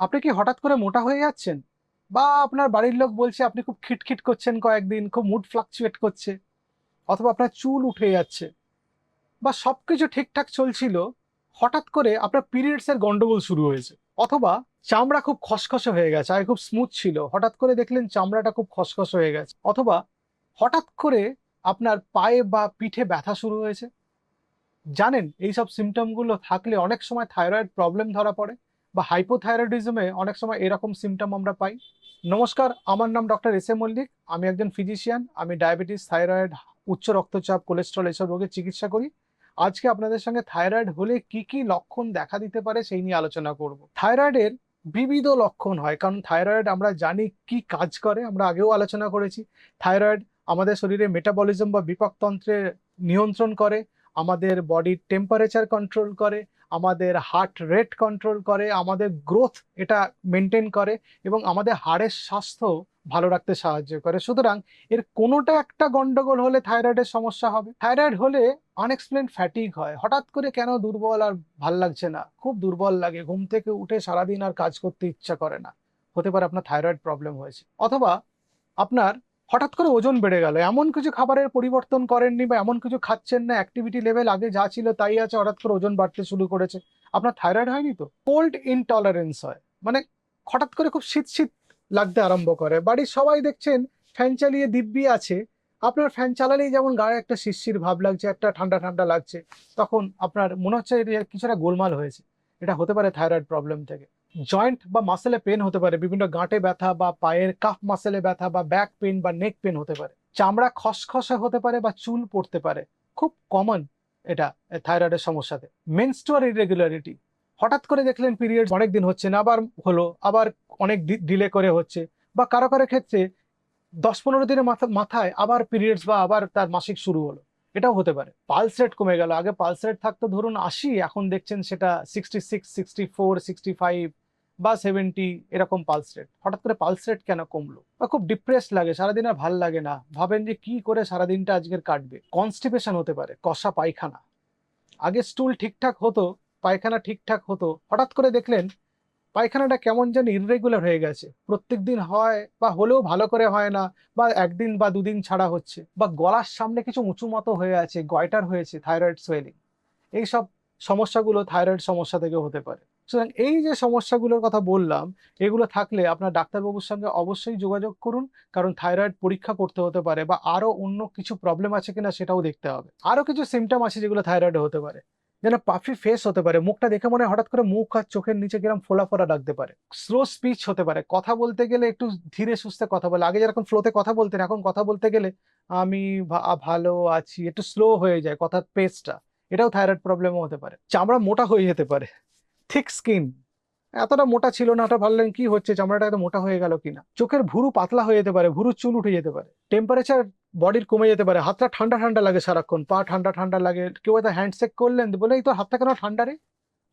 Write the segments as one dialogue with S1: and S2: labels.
S1: আপনি কি হঠাৎ করে মোটা হয়ে যাচ্ছেন? বা আপনার বাড়ির লোক বলছে আপনি খুব খিটখিট করছেন কয়েকদিন, খুব মুড ফ্লাকচুয়েট করছে, অথবা আপনার চুল উঠে যাচ্ছে, বা সবকিছু ঠিকঠাক চলছিল, হঠাৎ করে আপনার পিরিয়ডস এর গন্ডগোল শুরু হয়েছে, অথবা চামড়া খুব খসখসে হয়ে গেছে, আগে খুব স্মুথ ছিল, হঠাৎ করে দেখলেন চামড়াটা খুব খসখসে হয়ে গেছে, অথবা হঠাৎ করে আপনার পায়ে বা পিঠে ব্যথা শুরু হয়েছে। জানেন, এইসব সিমটমগুলো থাকলে অনেক সময় থাইরয়েড প্রবলেম ধরা পড়ে বা হাইপোথাইরয়েডিজমে অনেক সময় এরকম সিমটম আমরা পাই। নমস্কার, আমার নাম ডক্টর এস এ মল্লিক। আমি একজন ফিজিশিয়ান আমি ডায়াবেটিস থাইরয়েড উচ্চ রক্তচাপ কোলেস্ট্রল এসব রোগের চিকিৎসা করি। আজকে আপনাদের সঙ্গে থাইরয়েড হলে কি কি লক্ষণ দেখা দিতে পারে সেই নিয়ে আলোচনা করব। থাইরয়েডের বিবিধ লক্ষণ হয়, কারণ থাইরয়েড আমরা জানি কি কাজ করে, আমরা আগেও আলোচনা করেছি। থাইরয়েড আমাদের শরীরে মেটাবলিজম বা বিপাকতন্ত্রে নিয়ন্ত্রণ করে, আমাদের বডির টেম্পারেচার কন্ট্রোল করে আমাদের হার্ট রেট কন্ট্রোল করে, আমাদের গ্রোথ এটা মেনটেন করে এবং আমাদের হাড়ের স্বাস্থ্য ভালো রাখতে সাহায্য করে। সুতরাং এর কোনোটা একটা গন্ডগোল হলে থাইরয়েডের সমস্যা হবে। থাইরয়েড হলে আনএক্সপ্লেন ফ্যাটিক হয়। হঠাৎ করে কেন দুর্বল আর ভালো লাগছে না? খুব দুর্বল লাগে। ঘুম থেকে উঠে সারাদিন আর কাজ করতে ইচ্ছা করে না। হতে পারে আপনার থাইরয়েড প্রবলেম হয়েছে। অথবা আপনার হঠাৎ করে ওজন বেড়ে গেল। এমন কিছু খাবারের পরিবর্তন করেননি বা এমন কিছু খাচ্ছেন না অ্যাক্টিভিটি লেভেল আগে যা ছিল তাই আছে, হঠাৎ করে ওজন বাড়তে শুরু করেছে। আপনার থাইরয়েড হয়নি তো? কোল্ড ইনটলারেন্স হয়। মানে হঠাৎ করে খুব শীত শীত লাগতে আরম্ভ করে। বাড়ির সবাই দেখছেন ফ্যান চালিয়ে দিব্যি আছে। আপনার ফ্যান চালালেই যেমন গায়ে একটা শিরশির ভাব লাগছে, একটা ঠান্ডা ঠান্ডা লাগছে, তখন আপনার মনে হচ্ছে কিছুটা গোলমাল হয়েছে। এটা হতে পারে থাইরয়েড প্রবলেম থেকে। জয়েন্ট বা মাসেলে পেন হতে পারে, বিভিন্ন গাঁটে ব্যথা বা পায়ের কাফ মাসেলে ব্যথা বা ব্যাক পেন বা নেক পেন হতে পারে। চামড়া খসখসে হতে পারে বা চুল পড়তে পারে। খুব কমন এটা থাইরয়েডের সমস্যাতে। মেনস্টুয়ার ইরেগুলারিটি হঠাৎ করে দেখলেন পিরিয়ড অনেক দিন হচ্ছে না, আবার হলো, আবার অনেক ডিলে করে হচ্ছে বা কারও কারও ক্ষেত্রে দশ পনেরো দিনের মাথা, মাথায় আবার পিরিয়ডস বা আবার তার মাসিক শুরু হলো। এটাও হতে পারে। পালস রেট কমে গেল। আগে পালস রেট থাকতো ধরুন আশি, এখন দেখছেন সেটা sixty six sixty four sixty five বা সেভেন্টি এরকম পালস রেট হঠাৎ করে পালস রেট কেন কমলো? বা খুব ডিপ্রেস লাগে, সারাদিন আর ভালো লাগে না। ভাবেন যে কি করে সারাদিনটা আজকের কাটবে। কনস্টিপেশন হতে পারে, কষা পায়খানা। আগে স্টুল ঠিকঠাক হতো, পায়খানা ঠিকঠাক হতো। হঠাৎ করে দেখলেন, পায়খানাটা কেমন যেন ইররেগুলার হয়ে গেছে। প্রত্যেক দিন হয় বা হলেও ভালো করে হয় না, বা একদিন বা দুদিন ছাড়া হচ্ছে। বা গলার সামনে কিছু উঁচু মতো হয়ে আছে গয়টার হয়েছে থাইরয়েড সোয়েলিং এইসব সমস্যাগুলো থাইরয়েড সমস্যা থেকে হতে পারে। সুতরাং এই যে সমস্যাগুলোর কথা বললাম, এগুলো থাকলে আপনার ডাক্তারবাবুর সঙ্গে অবশ্যই যোগাযোগ করুন, কারণ থাইরয়েড পরীক্ষা করতে হতে পারে বা আরও অন্য কিছু প্রবলেম আছে কিনা সেটাও দেখতে হবে। আরও কিছু সিমটম আছে যেগুলো থাইরয়েডে হতে পারে। যেন পাফি ফেস হতে পারে, মুখটা দেখে মনে হঠাৎ করে মুখ আর চোখের নিচে কিরম ফোলা ফোলা লাগতে পারে। স্লো স্পিচ হতে পারে, কথা বলতে গেলে একটু ধীরে সুস্থে কথা বলে। আগে যেরকম ফ্লোতে কথা বলতেন, এখন কথা বলতে গেলে আমি ভালো আছি, একটু স্লো হয়ে যায় কথার পেসটা এটাও থাইরয়েড প্রবলেমও হতে পারে। চামড়া মোটা হয়ে যেতে পারে। থিক স্কিন এতটা মোটা ছিল না, ওটা ভাবলেন কি হচ্ছে, চামড়াটা এত মোটা হয়ে গেল কিনা? চোখের ভুরু পাতলা হয়ে যেতে পারে ভুরু চুল উঠে যেতে পারে। টেম্পারেচার বডির কমে যেতে পারে, হাতটা ঠান্ডা ঠান্ডা লাগে সারাক্ষণ, পা ঠান্ডা ঠান্ডা লাগে। কেউ হয়তো হ্যান্ডশেক করলেন বলে এই তো হাতটা কেন ঠান্ডা রে?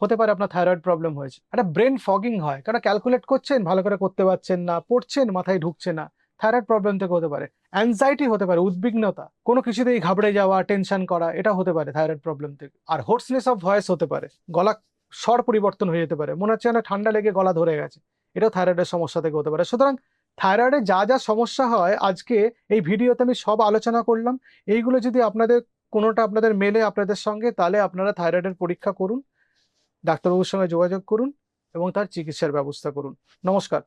S1: হতে পারে আপনার থাইরয়েড প্রবলেম হয়েছে। একটা ব্রেন ফগিং হয় কারণ ক্যালকুলেট করছেন, ভালো করে করতে পারছেন না, পড়ছেন, মাথায় ঢুকছে না। থাইরয়েড প্রবলেম থেকে হতে পারে। অ্যাংজাইটি হতে পারে, উদ্বিগ্নতা, কোনো কিছুতেই ঘাবড়ে যাওয়া টেনশন করা, এটা হতে পারে থাইরয়েড প্রবলেম থেকে। আর হোর্সনেস অফ ভয়েস হতে পারে, গলা স্বর পরিবর্তন হয়ে যেতে পারে। মনে হচ্ছে না ঠান্ডা লেগে গলা ধরে গেছে। এটাও থাইরয়েডের সমস্যা থেকে হতে পারে। সুতরাং থাইরয়েডে যা যা সমস্যা হয়, আজকে এই ভিডিওতে আমি সব আলোচনা করলাম। এইগুলো যদি আপনাদের, কোনোটা আপনাদের মেলে আপনাদের সঙ্গে, তাহলে আপনারা থাইরয়েডের পরীক্ষা করুন, ডাক্তারবাবুর সঙ্গে যোগাযোগ করুন এবং তার চিকিৎসার ব্যবস্থা করুন। নমস্কার।